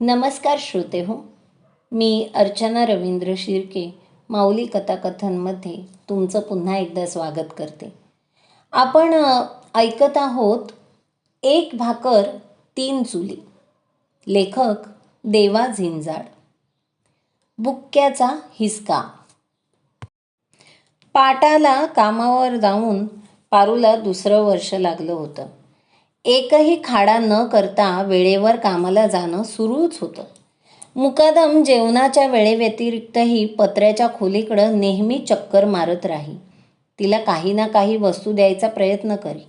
नमस्कार श्रोते हो मी अर्चना रवींद्र शिर्के माऊली कथाकथनमध्ये तुमचं पुन्हा एकदा स्वागत करते. आपण ऐकत आहोत एक भाकर तीन चुली. लेखक देवा झिंजाड बुक्क्याचा हिसका. पाटाला कामावर जाऊन पारूला दुसरं वर्ष लागलं होतं. एकही खाडा न करता वेळेवर कामाला जाणं सुरूच होतं. मुकादम जेवणाच्या वेळेव्यतिरिक्तही पत्र्याच्या खोलीकडं नेहमी चक्कर मारत राही. तिला काही ना काही वस्तू द्यायचा प्रयत्न करी.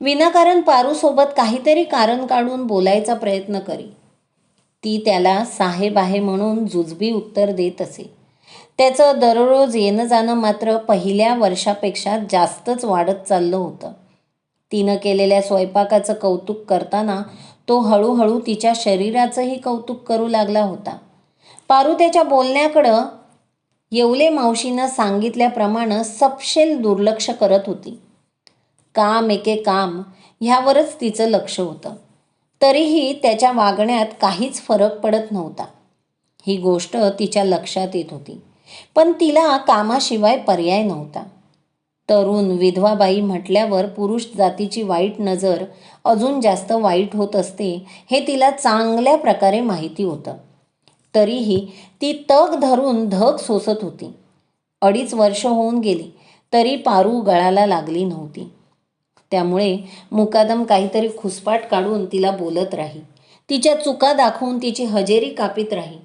विनाकारण पारूसोबत काहीतरी कारण काढून बोलायचा प्रयत्न करी. ती त्याला साहेब आहे म्हणून जुजबी उत्तर देत असे. त्याचं दररोज येणं जाणं मात्र पहिल्या वर्षापेक्षा जास्तच वाढत चाललं होतं. तिनं केलेल्या स्वयंपाकाचं कौतुक करताना तो हळूहळू तिच्या शरीराचंही कौतुक करू लागला होता. पारू त्याच्या बोलण्याकडं येवले मावशीनं सांगितल्याप्रमाणे सपशेल दुर्लक्ष करत होती. काम एके काम ह्यावरच तिचं लक्ष होतं. तरीही त्याच्या वागण्यात काहीच फरक पडत नव्हता. ही गोष्ट तिच्या लक्षात येत होती. पण तिला कामाशिवाय पर्याय नव्हता. तरुण विधवाबाई म्हटल्यावर पुरुष जातीची वाईट नजर अजून जास्त वाईट होत असते हे तिला चांगल्या प्रकारे माहिती होतं. तरीही ती तग धरून धग सोसत होती. अडीच वर्ष होऊन गेली तरी पारू गळाला लागली नव्हती. त्यामुळे मुकादम काहीतरी खुसपाट काढून तिला बोलत राही. तिच्या चुका दाखवून तिची हजेरी कापीत राही.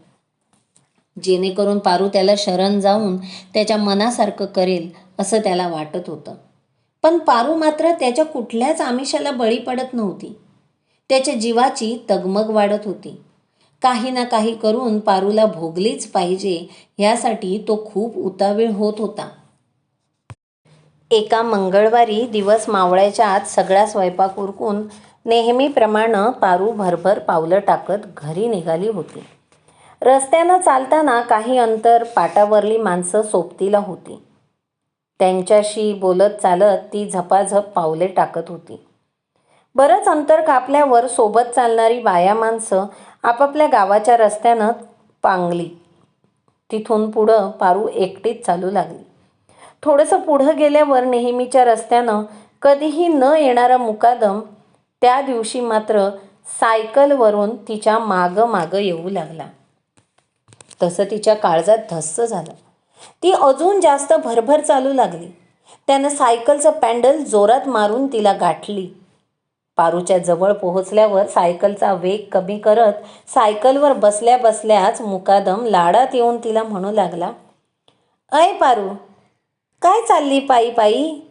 जेणेकरून पारू त्याला शरण जाऊन त्याच्या मनासारखं करेल असं त्याला वाटत होतं. पण पारू मात्र त्याच्या कुठल्याच आमिषाला बळी पडत नव्हती. त्याच्या जीवाची तगमग वाढत होती. काही ना काही करून पारूला भोगलीच पाहिजे ह्यासाठी तो खूप उतावीळ होत होता. एका मंगळवारी दिवस मावळ्याच्या आत सगळा स्वयंपाक उरकून नेहमीप्रमाणे पारू भरभर पावलं टाकत घरी निघाली होती. रस्त्यानं चालताना काही अंतर पाटावरली माणसं सोबतीला होती. त्यांच्याशी बोलत चालत ती झपाझप पावले टाकत होती. बरंच अंतर कापल्यावर सोबत चालणारी बाया माणसं आपापल्या गावाच्या रस्त्यानं पांगली. तिथून पुढं पारू एकटीच चालू लागली. थोडंसं पुढं गेल्यावर नेहमीच्या रस्त्यानं कधीही न येणारा मुकादम त्या दिवशी मात्र सायकलवरून तिच्या मागं मागं येऊ लागला. तसं तिच्या काळजात धस्स झालं. ती अजून जास्त भरभर चालू लागली. त्यानं सायकलचं पॅन्डल जोरात मारून तिला गाठली. पारूच्या जवळ पोहोचल्यावर सायकलचा वेग कमी करत सायकलवर बसल्या बसल्याच मुकादम लाडात येऊन तिला म्हणू लागला अय पारू काय चालली पायी पायी?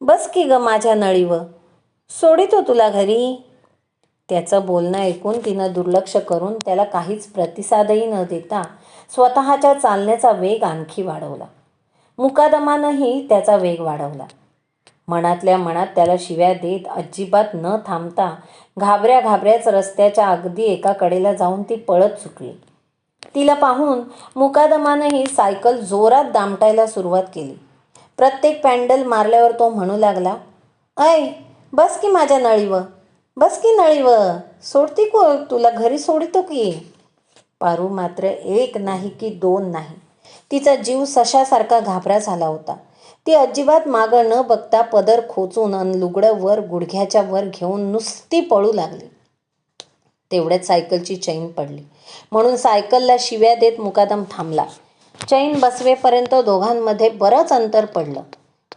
बस की ग माझ्या नळीवर. सोडितो तुला घरी. त्याचं बोलणं ऐकून तिनं दुर्लक्ष करून त्याला काहीच प्रतिसादही न देता स्वतःच्या चालण्याचा वेग आणखी वाढवला. मुकादमानंही त्याचा वेग वाढवला. मनातल्या मनात त्याला शिव्या देत अजिबात न थांबता घाबऱ्या घाबऱ्याच रस्त्याच्या अगदी एका कडेला जाऊन ती पळत सुटली तिला पाहून मुकादमानंही सायकल जोरात दामटायला सुरुवात केली. प्रत्येक पॅन्डल मारल्यावर तो म्हणू लागला ऐ बस की माझ्या नळीवर बस की नळीवर सोडती को तुला घरी सोडतो की? पारू मात्र एक नाही की दोन नाही. तिचा जीव सशासारखा घाबरा झाला होता. ती अजिबात मागं न बघता पदर खोचून अन लुगडं वर गुडघ्याच्या वर घेऊन नुसती पळू लागली. तेवढ्यात सायकलची चैन पडली. म्हणून सायकलला शिव्या देत मुकादम थांबला. चैन बसवेपर्यंत दोघांमध्ये बरंच अंतर पडलं.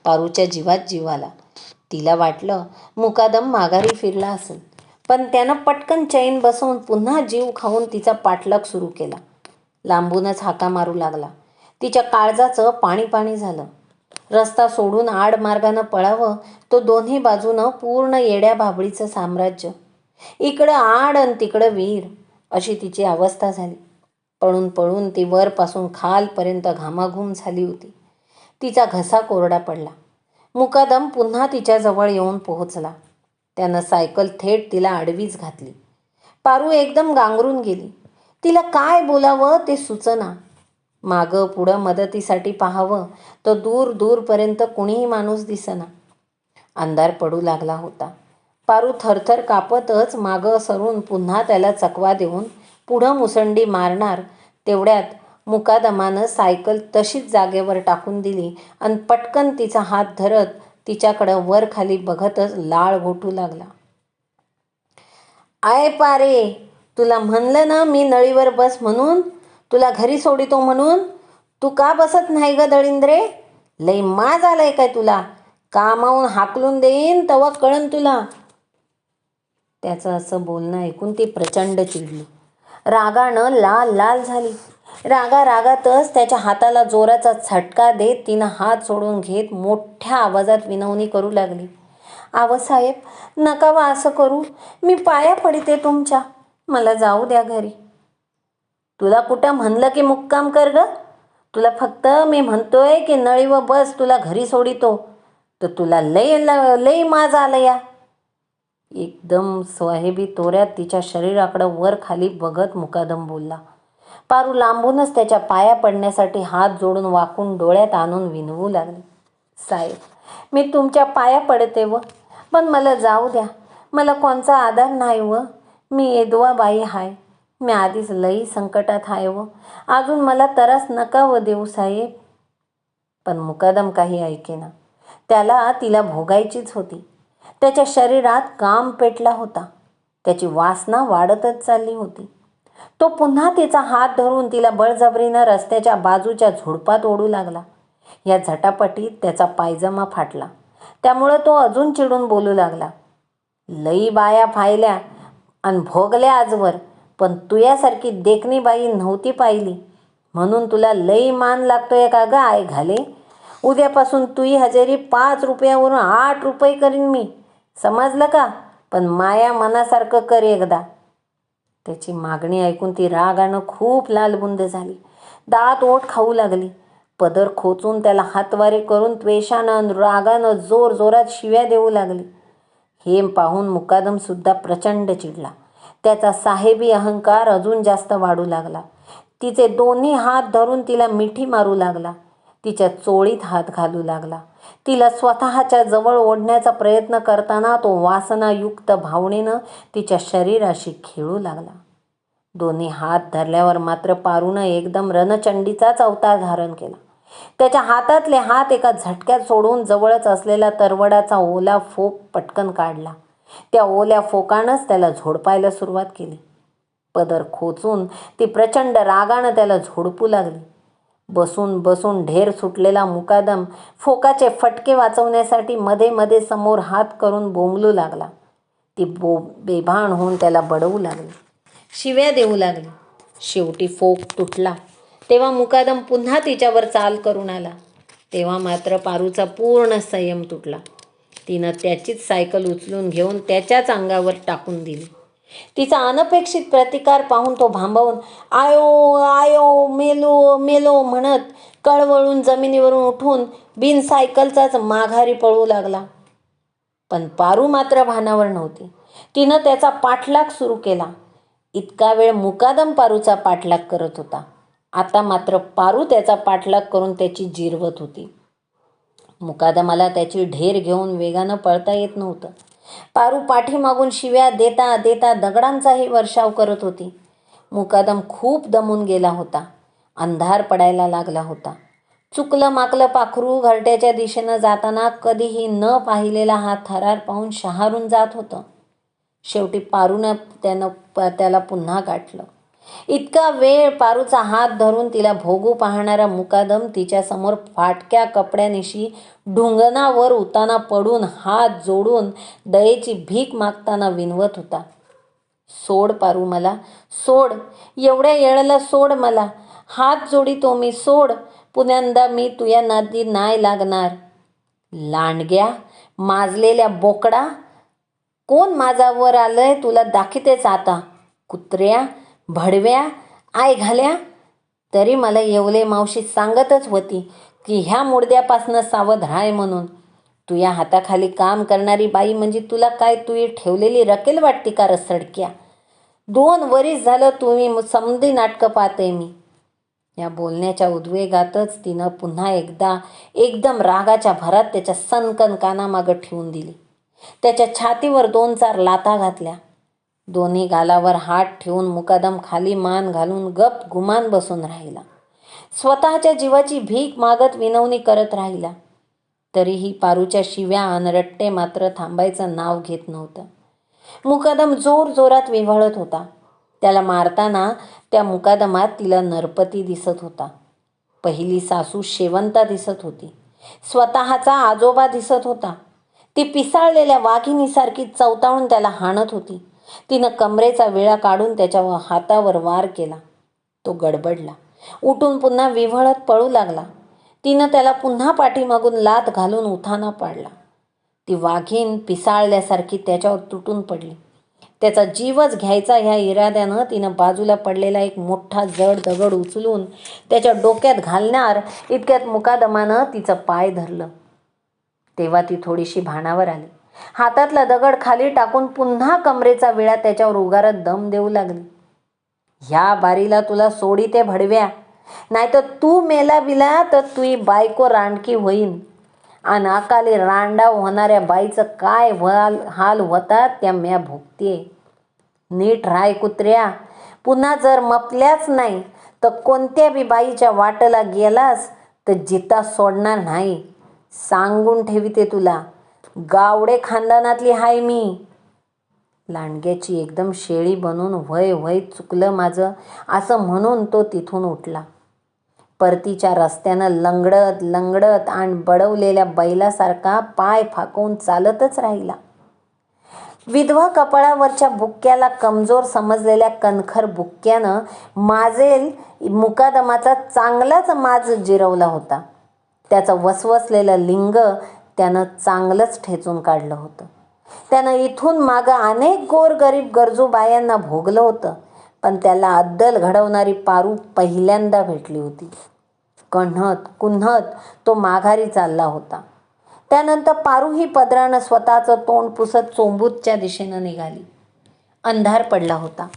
पारूच्या जीवात जीवाला तिला वाटलं मुकादम माघारी फिरला असेल. पण त्यानं पटकन चैन बसवून पुन्हा जीव खाऊन तिचा पाठलाग सुरू केला. लांबूनच हाका मारू लागला. तिच्या काळजाचं पाणी पाणी झालं. रस्ता सोडून आड मार्गानं पळावं तो दोन्ही बाजूनं पूर्ण येड्या भाबडीचं साम्राज्य. इकडं आड आणि तिकडं वीर अशी तिची अवस्था झाली. पळून पळून ती वरपासून खालपर्यंत घामाघूम झाली होती. तिचा घसा कोरडा पडला. मुकादम पुन्हा तिच्याजवळ येऊन पोहोचला. त्यानं सायकल थेट तिला आडवीच घातली. पारू एकदम गांगरून गेली. तिला काय बोलावं ते सुचना. मागं पुढं मदतीसाठी पाहावं तर दूर दूरपर्यंत कुणीही माणूस दिसना. अंधार पडू लागला होता. पारू थरथर कापतच मागं सरून पुन्हा त्याला चकवा देऊन पुढं मुसंडी मारणार तेवढ्यात मुकादमानं सायकल तशीच जागेवर टाकून दिली आणि पटकन तिचा हात धरत तिच्याकडं वर खाली बघतच लाळ घोटू लागला. आय पारे तुला म्हणलं ना मी नळीवर बस म्हणून? तुला घरी सोडितो म्हणून? तू का बसत नाही ग दळिंद्रे? लय माज आलाय काय तुला? कामावून हाकलून देईन तवा कळन तुला. त्याचं असं बोलणं ऐकून ती प्रचंड चिडली. रागानं लाल लाल झाली. रागा रागातच त्याच्या हाताला जोराचा झटका देत तिनं हात सोडून घेत मोठ्या आवाजात विनवणी करू लागली. आवसाहेब नका वा असं करू. मी पाया पडते तुमच्या. मला जाऊ द्या घरी. तुला कुठं म्हणलं की मुक्काम कर ग? तुला फक्त मी म्हणतोय की नळी व बस तुला घरी सोडितो. तर तुला लय ल- लय माज आलं या. एकदम स्वाहेबी तोऱ्यात तिच्या शरीराकडं वर खाली बघत मुकादम बोलला. पारू लांबूनच त्याच्या पाया पडण्यासाठी हात जोडून वाकून डोळ्यात आणून विनवू लागले. साहेब मी तुमच्या पाया पडते व. पण मला जाऊ द्या. मला कोणचा आधार नाही व. मी येदवाबाई हाय. मी आधीच लई संकटात आहे व. अजून मला तरास नका व देऊ साहेब. पण मुकादम काही ऐकेना. त्याला तिला भोगायचीच होती. त्याच्या शरीरात काम पेटला होता. त्याची वासना वाढतच चालली होती. तो पुन्हा तिचा हात धरून तिला बळजबरीनं रस्त्याच्या बाजूच्या झुडपात ओढू लागला. या झटापटीत त्याचा पायजमा फाटला. त्यामुळं तो अजून चिडून बोलू लागला. लई बाया फायल्या आणि भोगल्या आजवर पण तुयासारखी देखणी बाई नव्हती पाहिली. म्हणून तुला लई मान लागतोय का ग आय घाले? उद्यापासून तुई हजेरी पाच रुपयावरून आठ रुपये करीन मी. समजलं का? पण माया मनासारखं कर एकदा. त्याची मागणी ऐकून ती रागानं खूप लालबुंद झाली. दात ओठ खाऊ लागली. पदर खोचून त्याला हातवारे करून त्वेषानं अन रागानं जोर जोरात शिव्या देऊ लागली. हे पाहून मुकादमसुद्धा प्रचंड चिडला. त्याचा साहेबी अहंकार अजून जास्त वाढू लागला. तिचे दोन्ही हात धरून तिला मिठी मारू लागला. तिच्या चोळीत हात घालू लागला. तिला स्वतःच्या जवळ ओढण्याचा प्रयत्न करताना तो वासनायुक्त भावनेनं तिच्या शरीराशी खेळू लागला. दोन्ही हात धरल्यावर मात्र पारूनं एकदम रणचंडीचाच अवतार धारण केला. त्याच्या हातातले हात एका झटक्यात सोडून जवळच असलेला तरवडाचा ओला फोक पटकन काढला. त्या ओल्या फोकानंच त्याला झोडपायला सुरुवात केली. पदर खोचून ती प्रचंड रागानं त्याला झोडपू लागली. बसून बसून ढेर सुटलेला मुकादम फोकाचे फटके वाचवण्यासाठी मध्ये मध्ये समोर हात करून बोंबलू लागला. ती बो बेभान होऊन त्याला बडवू लागली. शिव्या देऊ लागली. शेवटी फोक तुटला. तेव्हा मुकादम पुन्हा तिच्यावर चाल करून आला. तेव्हा मात्र पारूचा पूर्ण संयम तुटला. तिनं त्याचीच सायकल उचलून घेऊन त्याच्याच अंगावर टाकून दिली. तिचा अनपेक्षित प्रतिकार पाहून तो भांबवून आयो आयो मेलो मेलो म्हणत कळवळून जमिनीवरून उठून बिन सायकलचाच माघारी पळू लागला. पण पारू मात्र भानावर नव्हती. तिनं त्याचा पाठलाग सुरू केला. इतका वेळ मुकादम पारूचा पाठलाग करत होता. आता मात्र पारू त्याचा पाठलाग करून त्याची जिरवत होती. मुकादमाला त्याची ढेर घेऊन वेगानं पळता येत नव्हतं. पारू पाठीमागून शिव्या देता देता दगडांचाही वर्षाव करत होती. मुकादम खूप दमून गेला होता. अंधार पडायला लागला होता. चुकलं माकलं पाखरू घरट्याच्या दिशेनं जाताना कधीही न पाहिलेला हा थरार पाहून शहारून जात होतं. शेवटी पारूनं त्यानं प- त्याला पुन्हा गाठलं. इतका वेळ पारूचा हात धरून तिला भोगू पाहणारा मुकादम तिच्यासमोर फाटक्या कपड्यानिशी ढुंगणावर उताना पडून हात जोडून दयेची भीक मागताना विनवत होता. सोड पारू मला सोड. एवढ्या येळाला सोड मला. हात जोडितो मी सोड. पुण्यांदा मी तुया नादी नाही लागणार. लांडग्या माजलेल्या बोकडा? कोण माझावर आलंय तुला दाखितेच आता? कुत्र्या भडव्या आय घाल्या तरी मला येवले मावशी सांगतच होती की ह्या मुडद्यापासनं सावध राहाय म्हणून. तू या हाताखाली काम करणारी बाई म्हणजे तुला काय तुही ठेवलेली रकेल वाटते का रसडक्या दोन वरीस झालं तुम्ही समधी नाटकं पाहते मी. या बोलण्याच्या उद्वेगातच तिनं पुन्हा एकदा एकदम रागाच्या भरात त्याच्या सनकन कानामागं ठेवून दिली. त्याच्या छातीवर दोन चार लाथा घातल्या. दोन्ही गालावर हात ठेवून मुकादम खाली मान घालून गप गुमान बसून राहिला. स्वतःच्या जीवाची भीक मागत विनवणी करत राहिला. तरीही पारूच्या शिव्या अनरट्टे मात्र थांबायचं नाव घेत नव्हतं. मुकादम जोर जोरात विव्हळत होता. त्याला मारताना त्या मुकादमात तिला नरपती दिसत होता. पहिली सासू शेवंता दिसत होती. स्वतःचा आजोबा दिसत होता. ती पिसाळलेल्या वाघिणीसारखी चवताळून त्याला हाणत होती. तिनं कमरेचा विळा काढून त्याच्या हातावर वार केला. तो गडबडला. उठून पुन्हा विव्हळत पळू लागला. तिनं त्याला पुन्हा पाठीमागून लात घालून उथाना पाडला. ती वाघीन पिसाळल्यासारखी त्याच्यावर तुटून पडली. त्याचा जीवच घ्यायचा ह्या इराद्यानं तिनं बाजूला पडलेला एक मोठा जड दगड उचलून त्याच्या डोक्यात घालणार इतक्यात मुकादमानं तिचं पाय धरलं. तेव्हा ती थोडीशी भानावर आली. हातातला दगड खाली टाकून पुन्हा कमरेचा विळा त्याच्यावर उगारत दम देऊ लागली. ह्या बारीला तुला सोडी ते भडव्या. नाहीतर तू मेला बिला तर तुही बायको रांडकी होईन. आणि अकाली रांडाव होणाऱ्या बाईचं काय व्हाल हाल होतात त्या म्या भोगतीये. नीट राय कुत्र्या. पुन्हा जर मपल्याच नाही तर कोणत्या बी बाईच्या वाटेला गेलास तर जिता सोडणार नाही. सांगून ठेविते तुला. गावडे खानदानातली हाय मी. लांडग्याची एकदम शेळी बनून व्हय व्हय चुकलं माझं. असं म्हणून तो तिथून उठला. परतीच्या रस्त्यानं लंगडत लंगडत आणि बडवलेल्या बैलासारखा पाय फाकवून चालतच राहिला. विधवा कपाळावरच्या बुक्क्याला कमजोर समजलेल्या कणखर बुक्क्यानं माजेल मुकादमाचा चांगलाच माज जिरवला होता. त्याचं वसवसलेलं लिंग त्यानं चांगलंच ठेचून काढलं होतं. त्यानं इथून मागं अनेक गोरगरीब गरजू बायांना भोगलं होतं पण त्याला अद्दल घडवणारी पारू पहिल्यांदा भेटली होती. कण्हत कुन्हत तो माघारी चालला होता. त्यानंतर पारू ही पदरानं स्वतःचं तोंड पुसत चोंबूतच्या दिशेनं निघाली. अंधार पडला होता.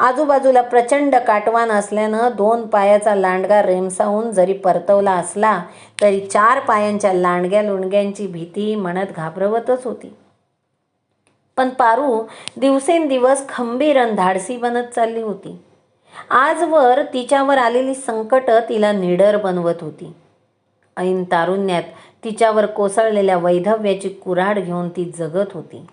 आजूबाजूला प्रचंड काटवान असल्यानं दोन पायाचा लांडगा रेमसावून जरी परतवला असला तरी चार पायांच्या लांडग्या लुणग्यांची भीती मनात घाबरवतच होती. पण पारू दिवसेंदिवस खंबीर आणि धाडसी बनत चालली होती. आजवर तिच्यावर आलेली संकटं तिला निडर बनवत होती. ऐन तारुण्यात तिच्यावर कोसळलेल्या वैधव्याची कुऱ्हाड घेऊन ती जगत होती.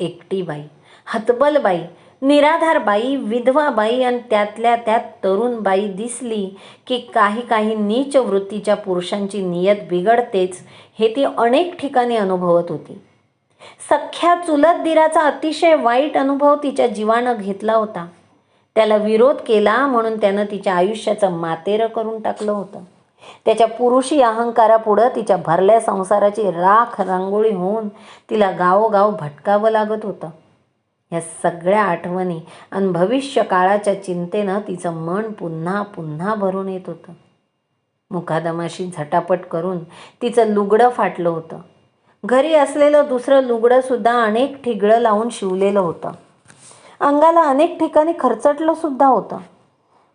एकटी बाई हतबल बाई निराधार बाई विधवा बाई आणि त्यातल्या त्यात तरुण बाई दिसली की काही काही नीच वृत्तीच्या पुरुषांची नियत बिघडतेच हे ती अनेक ठिकाणी अनुभवत होती. सख्या चुलत दिराचा अतिशय वाईट अनुभव तिच्या जीवानं घेतला होता. त्याला विरोध केला म्हणून त्यानं तिच्या आयुष्याचं मातेरं करून टाकलं होतं. त्याच्या पुरुषी अहंकारापुढं तिच्या भरल्या संसाराची राख रांगोळी होऊन तिला गावोगाव भटकावं लागत होतं. ह्या सगळ्या आठवणी आणि भविष्य काळाच्या चिंतेनं तिचं मन पुन्हा पुन्हा भरून येत होतं. मुखादमाशी झटापट करून तिचं लुगडं फाटलं होतं. घरी असलेलं दुसरं लुगडंसुद्धा अनेक ठिगळं लावून शिवलेलं होतं. अंगाला अनेक ठिकाणी खरचटलं सुद्धा होतं.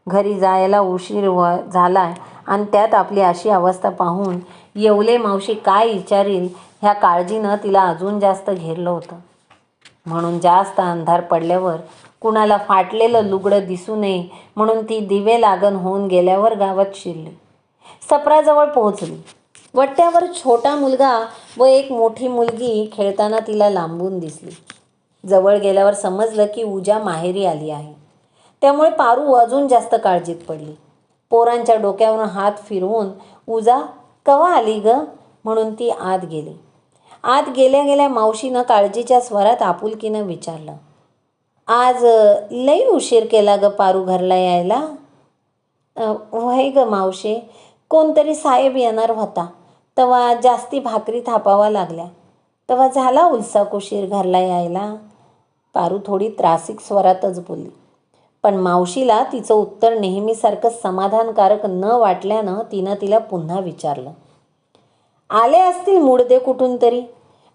घरी जायला उशीर व झाला आणि त्यात आपली अशी अवस्था पाहून येवले मावशी काय विचारील ह्या काळजीनं तिला अजून जास्त घेरलं होतं. म्हणून जास्त अंधार पडल्यावर कुणाला फाटलेलं लुगडं दिसू नये म्हणून ती दिवे लागण होऊन गेल्यावर गावात शिरली. सपराजवळ पोहोचली. वट्ट्यावर छोटा मुलगा व एक मोठी मुलगी खेळताना तिला लांबून दिसली. जवळ गेल्यावर समजलं की उजा माहेरी आली आहे. त्यामुळे पारू अजून जास्त काळजीत पडली. पोरांच्या डोक्यावरून हात फिरवून उजा कवा आली ग? म्हणून ती आत गेली. आत गेल्या गेल्या मावशीनं काळजीच्या स्वरात आपुलकीनं विचारलं आज लई उशीर केला ग पारू घरला यायला? वय व्हय ग मावशे कोणतरी साहेब येणार होता तेव्हा जास्ती भाकरी थापावा लागल्या तेव्हा झाला उलसा कुशीर घरला यायला? पारू थोडी त्रासिक स्वरातच बोलली. पण मावशीला तिचं उत्तर नेहमीसारखं समाधानकारक न वाटल्यानं तिनं तिला पुन्हा विचारलं आले असतील मुडदे कुठून तरी.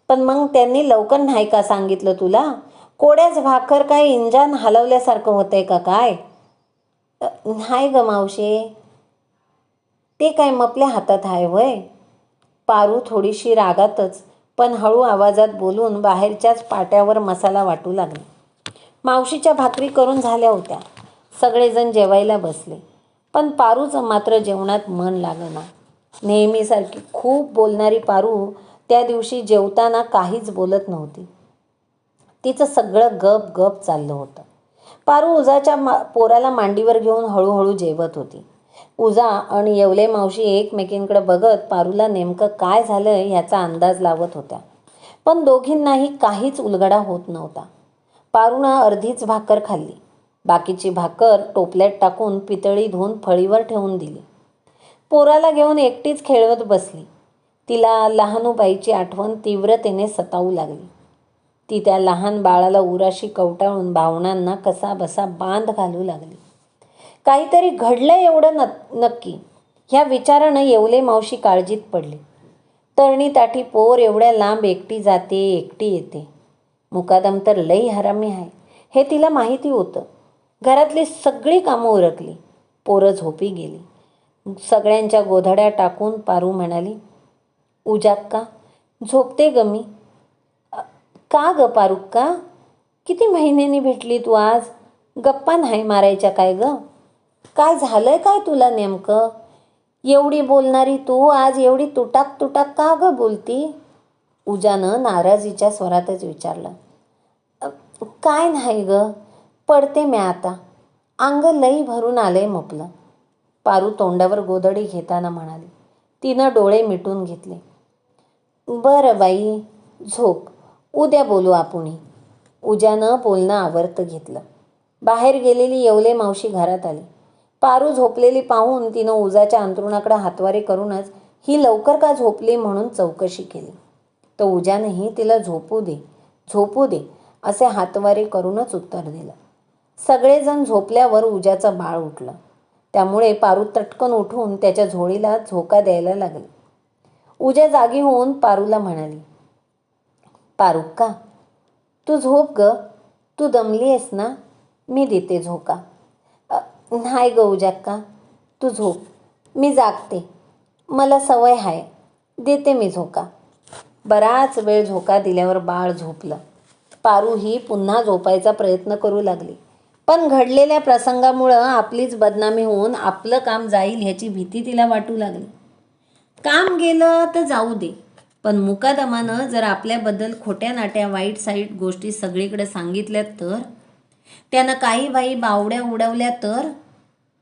पण मग त्यांनी लवकर नाही का सांगितलं तुला? कोड्याच भाकर काय इंजान हलवल्यासारखं होतंय का काय? नाही ग मावशे. ते काय मपल्या हातात आहे वय. पारू थोडीशी रागातच पण हळू आवाजात बोलून बाहेरच्याच पाट्यावर मसाला वाटू लागली. मावशीच्या भाकरी करून झाल्या होत्या. सगळेजण जेवायला बसले. पण पारूचं मात्र जेवणात मन लागना. नेहमीसारखी. खूप बोलणारी पारू त्या दिवशी जेवताना काहीच बोलत नव्हती. तिचं सगळं गप गप चाललं होतं. पारू उजाच्या मा पोराला मांडीवर घेऊन हळूहळू जेवत होती. उजा आणि येवले मावशी एकमेकींकडे बघत पारूला नेमकं काय झालं ह्याचा अंदाज लावत होत्या. पण दोघींनाही काहीच उलगडा होत नव्हता. पारूनं अर्धीच भाकर खाल्ली. बाकीची भाकर टोपल्यात टाकून पितळी धुवून फळीवर ठेवून दिली. पोराला घेऊन एकटीच खेळवत बसली. तिला लहानूबाईची आठवण तीव्रतेने सतावू लागली. ती त्या लहान बाळाला उराशी कवटाळून भावनांना कसा बसा बांध घालू लागली. काहीतरी घडलं एवढं न नक्की. ह्या विचारानं येवले मावशी काळजीत पडली. तरणी ताठी पोर एवढ्या लांब एकटी जाते एकटी येते. मुकादम तर लई हरामी आहे हे तिला माहिती होतं. घरातली सगळी कामं उरकली. पोरं झोपी गेली. सगळ्यांच्या गोधड्या टाकून पारू म्हणाली उजाक्का झोपते ग मी. का ग पारुक्का? किती महिन्यांनी भेटली तू आज? गप्पा नाही मारायच्या काय ग? काय झालंय काय तुला नेमकं? एवढी बोलणारी तू आज एवढी तुटाक तुटाक का ग बोलती? उजानं नाराजीच्या स्वरातच विचारलं काय नाही ग पडते मी आता. अंग लई भरून आलंय मपलं. पारू तोंडावर गोदडी घेताना म्हणाली. तिनं डोळे मिटून घेतले. बरं बाई झोप. उद्या बोलू आपणही उज्यानं बोलणं आवर्त घेतलं. बाहेर गेलेली येवले मावशी घरात आली. पारू झोपलेली पाहून तिनं उजाच्या अंतरुणाकडे हातवारे करूनच ही लवकर का झोपली म्हणून चौकशी केली. तर उजानंही तिला झोपू दे झोपू दे असे हातवारे करूनच उत्तर दिलं. सगळेजण झोपल्यावर उजाचं बाळ उठलं. त्यामुळे पारू तटकन उठून त्याच्या झोळीला झोका द्यायला लागली. उज्या जागी होऊन पारूला म्हणाली पारुक्का तू झोप ग. तू दमली आहेस ना? मी देते झोका. नाही ग उजाक्का तू झोप. मी जागते. मला सवय आहे देते मी झोका. बराच वेळ झोका दिल्यावर बाळ झोपलं. पारू ही पुन्हा झोपायचा प्रयत्न करू लागली. पण घडलेल्या प्रसंगामुळं आपलीच बदनामी होऊन आपलं काम जाईल ह्याची भीती तिला वाटू लागली. काम गेलं तर जाऊ दे पण मुकादमानं जर आपल्याबद्दल खोट्या नाट्या वाईट साईट गोष्टी सगळीकडे सांगितल्या तर? त्यानं काही बाई बावड्या उडवल्या तर?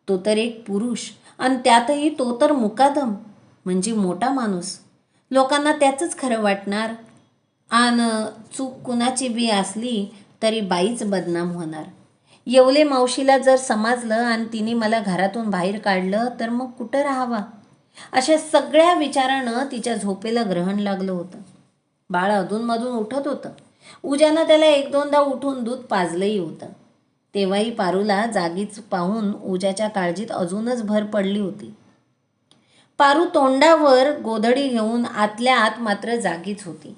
तो तर एक पुरुष आणि त्यातही तो तर मुकादम म्हणजे मोठा माणूस. लोकांना त्याचंच खरं वाटणार. आणि चूक कुणाची बी असली तरी बाईच बदनाम होणार. येवले मावशीला जर समजलं आणि तिने मला घरातून बाहेर काढलं तर मग कुठं राहावा? अशा सगळ्या विचारानं तिच्या झोपेला ग्रहण लागलं होतं. बाळ अधूनमधून उठत होतं. उजानं त्याला एक दोनदा उठून दूध पाजलंही होतं. तेव्हाही पारूला जागीच पाहून उजाच्या काळजीत अजूनच भर पडली होती. पारू तोंडावर गोधडी घेऊन आतल्या आत मात्र जागीच होती.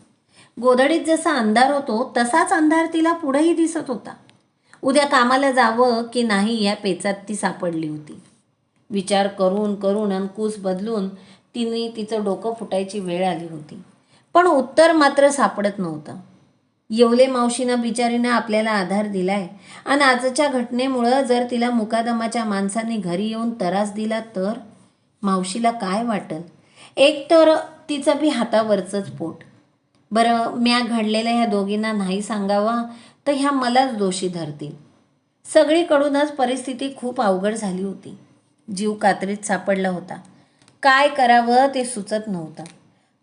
गोधडीत जसा अंधार होतो तसाच अंधार तिला पुढेही दिसत होता. उद्या कामाला जावं की नाही या पेचात ती सापडली होती. विचार करून करून अंकुश बदलून तिने तिचं डोकं फुटायची वेळ आली होती. पण उत्तर मात्र सापडत नव्हतं. येवले मावशीनं बिचारीनं आपल्याला आधार दिलाय आणि आजच्या घटनेमुळं जर तिला मुकादमाच्या माणसाने घरी येऊन त्रास दिला तर? मावशीला काय वाटल? एक तर तिचं बी हातावरचंच पोट. बरं म्या घडलेल्या ह्या दोघींना नाही सांगावा तर ह्या मलाच दोषी धरतील. सगळीकडूनच परिस्थिती खूप अवघड झाली होती. जीव कात्रीत सापडला होता. काय करावं ते सुचत नव्हतं.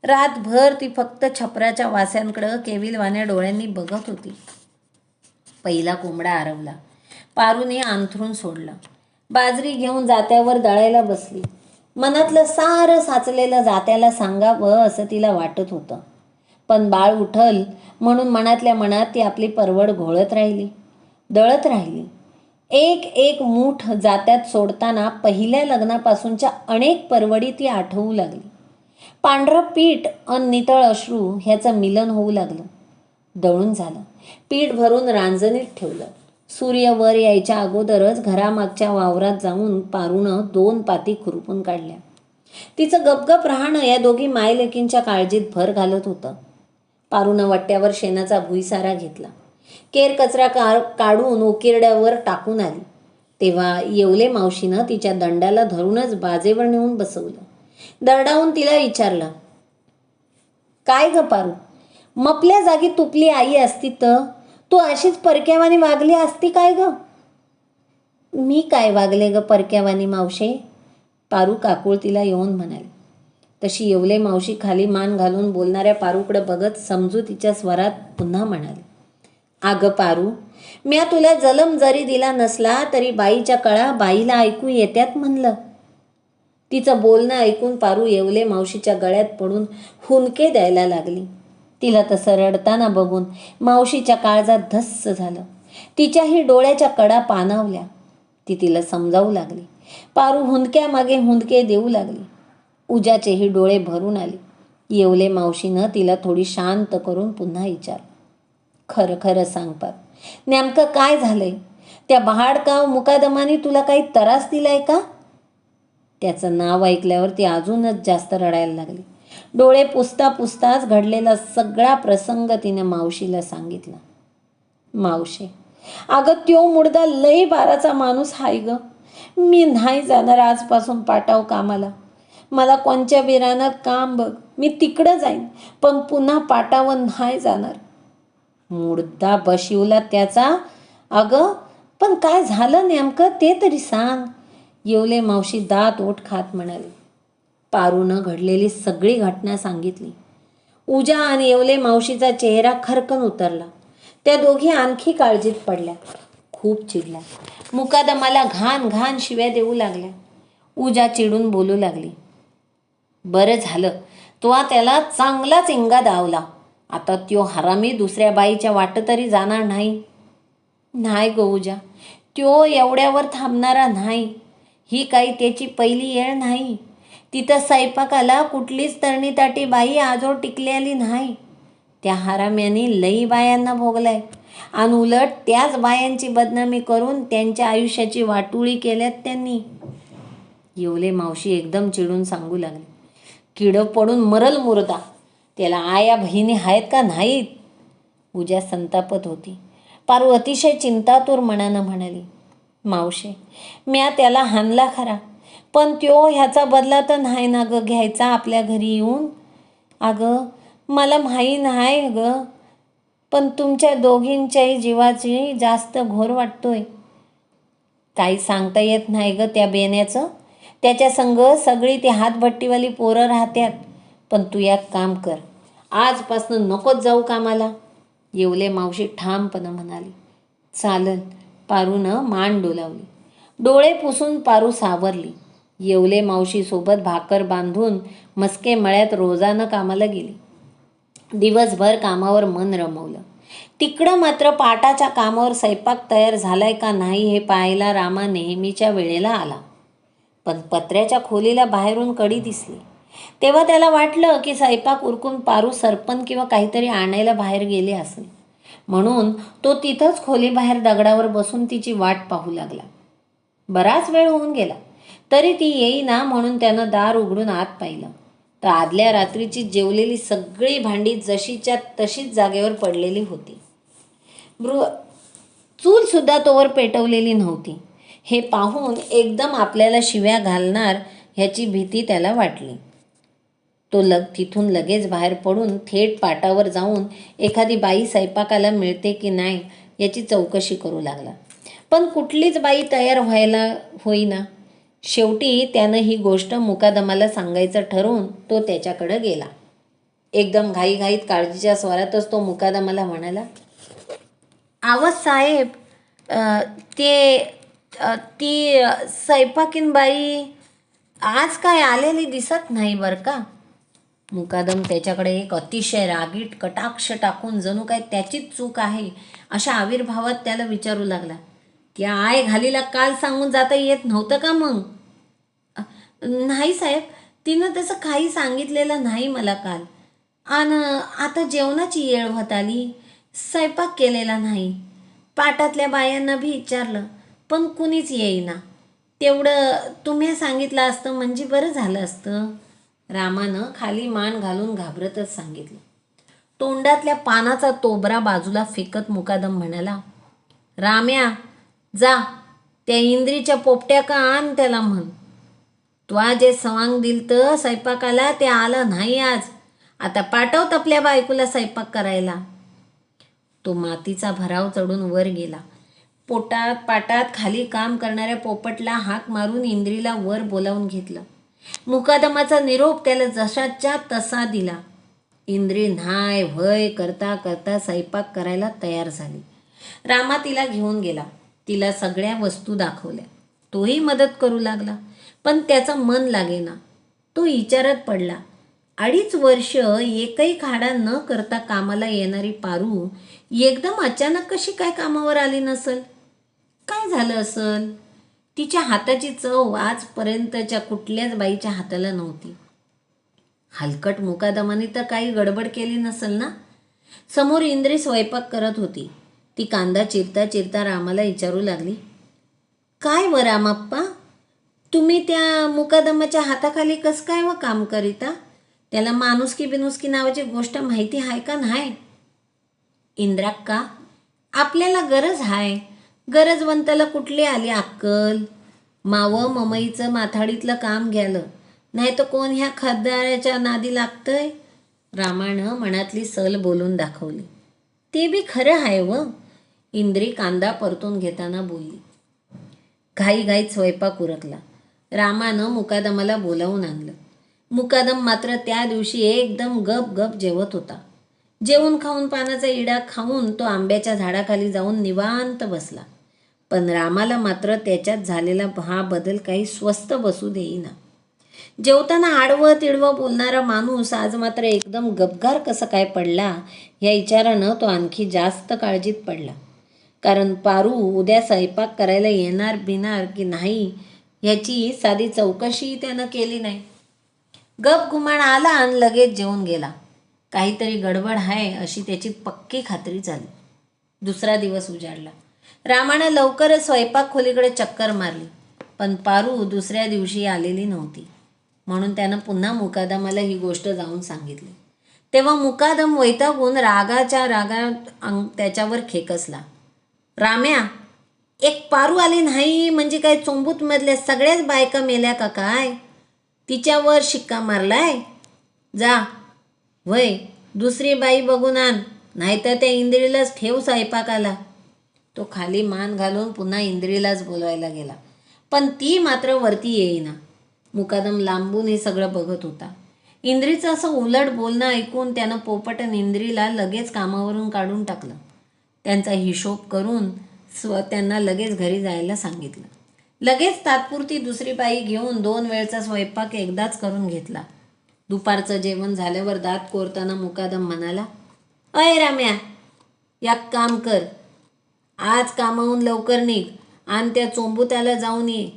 रातभर ती फक्त छपराच्या वास्यांकडं केविलवाण्या डोळ्यांनी बघत होती. पहिला कोंबडा आरवला. पारूने अंथरून सोडलं. बाजरी घेऊन जात्यावर दळायला बसली. मनातलं सारं साचलेलं जात्याला सांगावं असं तिला वाटत होतं. पण बाळ उठल म्हणून मनातल्या मनात ती आपली परवड घोळत राहिली. दळत राहिली. एक एक मूठ जात्यात सोडताना पहिल्या लग्नापासूनच्या अनेक परवडी ती आठवू लागली. पांढरं पीठ अन नितळ अश्रू ह्याचं मिलन होऊ लागलं. दळून झालं. पीठ भरून रांजणीत ठेवलं. सूर्य वर यायच्या अगोदरच घरामागच्या वावरात जाऊन पारूनं दोन पाती खुरपून काढल्या. तिचं गपगप राहणं या दोघी मायलेकींच्या काळजीत भर घालत होतं. पारूनं वट्ट्यावर शेणाचा भुईसारा घेतला. केर कचरा का काढून उकिरड्यावर टाकून आली. तेव्हा येवले मावशीनं तिच्या दंडाला धरूनच बाजेवर नेऊन बसवलं. दरडावून तिला विचारलं काय ग पारू? मपल्या जागी तुपली आई असती तर? तू अशीच परक्यावानी वागली असती काय ग? मी काय वागले ग परक्यावानी मावशे? पारू काकुळ तिला येऊन म्हणाली. तशी येवले मावशी खाली मान घालून बोलणाऱ्या पारूकडं बघत समजूतीच्या स्वरात पुन्हा म्हणाली अगं पारू म्या तुला जलम जरी दिला नसला तरी बाईच्या कळा बाईला ऐकू येत्यात म्हणलं तिचं बोलणं ऐकून पारू येवले मावशीच्या गळ्यात पडून हुंदके द्यायला लागली. तिला तसं रडताना बघून मावशीच्या काळजात धस्स झालं. तिच्याही डोळ्याच्या कडा पानावल्या. ती तिला समजावू लागली. पारू हुंदक्यामागे हुंदके देऊ लागली. उजाचेही डोळे भरून आले. येवले मावशीनं तिला थोडी शांत करून पुन्हा विचार. खरं खरं सांग पार नेमकं काय झालंय? त्या बहाडकाव मुकादमाने तुला काही त्रास दिलाय का? त्याचं नाव ऐकल्यावर ती अजूनच जास्त रडायला लागली. डोळे पुसता पुसताच घडलेला सगळा प्रसंग तिने मावशीला सांगितला. मावशी अगं त्यो मुडदा लई बाराचा माणूस हाय ग. मी नाही जाणार आजपासून पाटाव कामाला. मला कोणच्या बिरानात काम बघ. मी तिकडं जाईन पण पुन्हा पाटावर नाही जाणार. मुडदा बशिवला त्याचा अगं पण काय झालं नेमकं ते तरी सांग. येवले मावशी दात ओठ खात म्हणाली. पारूनं घडलेली सगळी घटना सांगितली. उजा आणि येवले मावशीचा चेहरा खरकन उतरला. त्या दोघी आणखी काळजीत पडल्या. खूप चिडल्या. मुकादमाला घाण घाण शिव्या देऊ लागल्या. उजा चिडून बोलू लागली. बरं झालं. तो त्याला चांगलाच इंगा दावला आता त्यो हरामी दुसऱ्या बाईच्या वाट तरी जाणार नाही. नाही गहूजा त्यो एवढ्यावर थांबणारा नाही. ही काही त्याची पहिली येळ नाही. तिथं स्वयंपाकाला कुठलीच तरणी ताटी बाई आजोळ टिकलेली नाही. त्या हराम्याने लई बायांना भोगलाय. आणि उलट त्याच बायांची बदनामी करून त्यांच्या आयुष्याची वाटुळी केल्यात त्यांनी. येवले मावशी एकदम चिडून सांगू लागले. किडं पडून मरल मुरदा. त्याला आया बहिणी आहेत का नाहीत? पूजा संतापत होती. पारू अतिशय चिंतातूर मनानं म्हणाली मावशे म्या त्याला हानला खरा. पण त्यो ह्याचा बदला तर नाही ना ग घ्यायचा आपल्या घरी येऊन? अगं मला माही नाही ग. पण तुमच्या दोघींच्याही जीवाची जास्त घोर वाटतोय. काही सांगता येत नाही ग त्या बेण्याचं? त्याच्या संग सगळी ती हातभट्टीवाली पोरं राहत्यात. पण तू एक काम कर. आजपासनं नकोच जाऊ कामाला. येवले मावशी ठामपणं म्हणाली. चालल पारूनं मान डोलावली. डोळे पुसून पारू सावरली. येवले मावशीसोबत भाकर बांधून मस्के मळ्यात रोजानं कामाला गेली. दिवसभर कामावर मन रमवलं. तिकडं मात्र पाटाच्या कामावर स्वयंपाक तयार झालाय का नाही हे पाहायला रामा नेहमीच्या वेळेला आला. पण पत्र्याच्या खोलीला बाहेरून कडी दिसली. तेव्हा त्याला वाटलं की स्वयंपाक उरकून पारू सरपण किंवा काहीतरी आणायला बाहेर गेले असेल. म्हणून तो तिथंच खोलीबाहेर दगडावर बसून तिची वाट पाहू लागला. बराच वेळ होऊन गेला. तरी ती येईना म्हणून त्यानं दार उघडून आत पाहिलं. तर आदल्या रात्रीची जेवलेली सगळी भांडी जशीच्या तशीच जागेवर पडलेली होती. बृ चूलसुद्धा तोवर पेटवलेली नव्हती. हे पाहून एकदम आपल्याला शिव्या घालणार ह्याची भीती त्याला वाटली. तो लग तिथून लगेच बाहेर पडून थेट पाटावर जाऊन एखादी बाई स्वयंपाकाला मिळते की नाही याची चौकशी करू लागला. पण कुठलीच बाई तयार व्हायला होईना. शेवटी त्यानं ही गोष्ट मुकादमाला सांगायचं ठरवून तो त्याच्याकडं गेला. एकदम घाईघाईत काळजीच्या स्वरातच तो मुकादमाला म्हणाला आवाज साहेब ते ती अ, स्वयंपाकीन बाई आज काय आलेली दिसत नाही बरं का? मुकादम त्याच्याकडे एक अतिशय रागीट कटाक्ष टाकून जणू काय त्याचीच चूक आहे अशा आविर्भावात त्याला विचारू लागला. त्या आय घालीला काल सांगून जाता येत नव्हतं का मग? नाही साहेब तिनं तसं काही सांगितलेलं नाही मला काल. आणि आता जेवणाची येळ होत आली स्वयंपाक केलेला नाही. पाटातल्या बायांना बी विचारलं पण कुणीच येईना. तेवढं तुम्ही सांगितलं असतं म्हणजे बरं झालं असतं. रामानं खाली मान घालून घाबरतच सांगितलं. तोंडातल्या पानाचा तोबरा बाजूला फेकत मुकादम म्हणाला राम्या जा त्या इंद्रीच्या पोपट्या का आण त्याला म्हण. त्वा जे सवांग दिल तर स्वयंपाकाला ते आलं नाही आज. आता पाठवत आपल्या बायकोला स्वयंपाक करायला. तो मातीचा भराव चढून वर गेला. पोटात पाटात खाली काम करणाऱ्या पोपटला हाक मारून इंद्रीला वर बोलावून घेतलं. मुकादमाचा निरोप त्याला जशाच्या तसा दिला. इंद्री न्हाय भय करता करता स्वयंपाक करायला तयार झाली. रामा तिला घेऊन गेला. तिला सगळ्या वस्तू दाखवल्या. तोही मदत करू लागला. पण त्याचं मन लागेना. तो विचारात पडला. अडीच वर्ष एकही खाडा न करता कामाला येणारी पारू एकदम अचानक कशी काय कामावर आली नसल? काय झालं असल तिच्या हाताची चव आजपर्यंतच्या कुठल्याच बाईच्या हाताला नव्हती. हलकट मुकादमाने तर काही गडबड केली नसेल ना? समोर इंद्री स्वयंपाक करत होती. ती कांदा चिरता चिरता रामाला विचारू लागली काय व रामाप्पा? तुम्ही त्या मुकादमाच्या हाताखाली कसं काय व काम करीता? त्याला माणुसकी बिनुसकी नावाची गोष्ट माहिती आहे का नाही इंद्राक्का आपल्याला गरज आहे गरजवंताला कुठली आली अक्कल? मावं ममईचं माथाडीतलं काम घ्यालं. नाही तर कोण ह्या खद्दाऱ्याच्या नादी लागतंय? रामानं मनातली सल बोलून दाखवली. ते बी खरं आहे व. इंद्री कांदा परतून घेताना बोलली. घाईघाईत स्वयंपाक उरकला. रामानं मुकादमाला बोलावून आणलं. मुकादम मात्र त्या दिवशी एकदम गप गप जेवत होता. जेवून खाऊन पानाचा इडा खाऊन तो आंब्याच्या झाडाखाली जाऊन निवांत बसला. पण रामाला मात्र त्याच्यात झालेला हा बदल काही स्वस्त बसू देईना. जेवताना आडवं तिडवं बोलणारा माणूस आज मात्र एकदम गबगार कसं काय पडला या विचारानं तो आणखी जास्त काळजीत पडला. कारण पारू उद्या स्वयंपाक करायला येणार बिणार की नाही ह्याची साधी चौकशी त्यानं केली नाही. गप गुमान आला आणि लगेच जेवून गेला. काहीतरी गडबड आहे अशी त्याची पक्की खात्री झाली. दुसरा दिवस उजाडला. रामानं लवकरच स्वयंपाक खोलीकडे चक्कर मारली पण पारू दुसऱ्या दिवशी आलेली नव्हती. म्हणून त्यानं पुन्हा मुकादमाला ही गोष्ट जाऊन सांगितली. तेव्हा मुकादम वैतागून रागाच्या रागात अंग त्याच्यावर खेकसला. राम्या एक पारू आली नाही म्हणजे काय चोंबूतमधल्या सगळ्याच बायका मेल्या का काय? तिच्यावर शिक्का मारलाय? जा वय दुसरी बाई बघून आण नाहीतर त्या इंद्रीलाच ठेव स्वयंपाकाला. तो खाली मान घालून पुन्हा इंद्रीलाच बोलवायला गेला. पण ती मात्र वरती येईना. मुकादम लांबून हे सगळं बघत होता. इंद्रीचं असं उलट बोलणं ऐकून त्यानं पोपटन इंद्रीला लगेच कामावरून काढून टाकलं. त्यांचा हिशोब करून स्व त्यांना लगेच घरी जायला सांगितलं. लगेच तात्पुरती दुसरी बाई घेऊन दोन वेळचा स्वयंपाक एकदाच करून घेतला. दुपारचं जेवण झाल्यावर दात कोरताना मुकादम म्हणाला अय राम्या या काम कर. आज कामाहून लवकर निघ आणि त्या चोंबुत्याला जाऊन ये.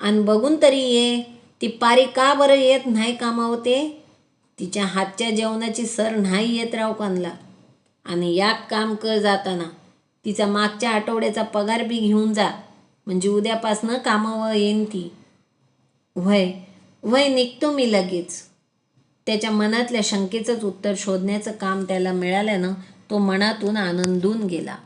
आणि बघून तरी ये ती पारी का बरं येत नाही कामावते? तिच्या हातच्या जेवणाची सर नाही येत राव कानला आणि याक काम कर जाताना. तिचा मागच्या आठवड्याचा पगार बी घेऊन जा. म्हणजे उद्यापासनं कामावर येईन ती. वय वय निघतो मी लगेच. त्याच्या मनातल्या शंकेचंच उत्तर शोधण्याचं काम त्याला मिळाल्यानं तो मनातून आनंदून गेला.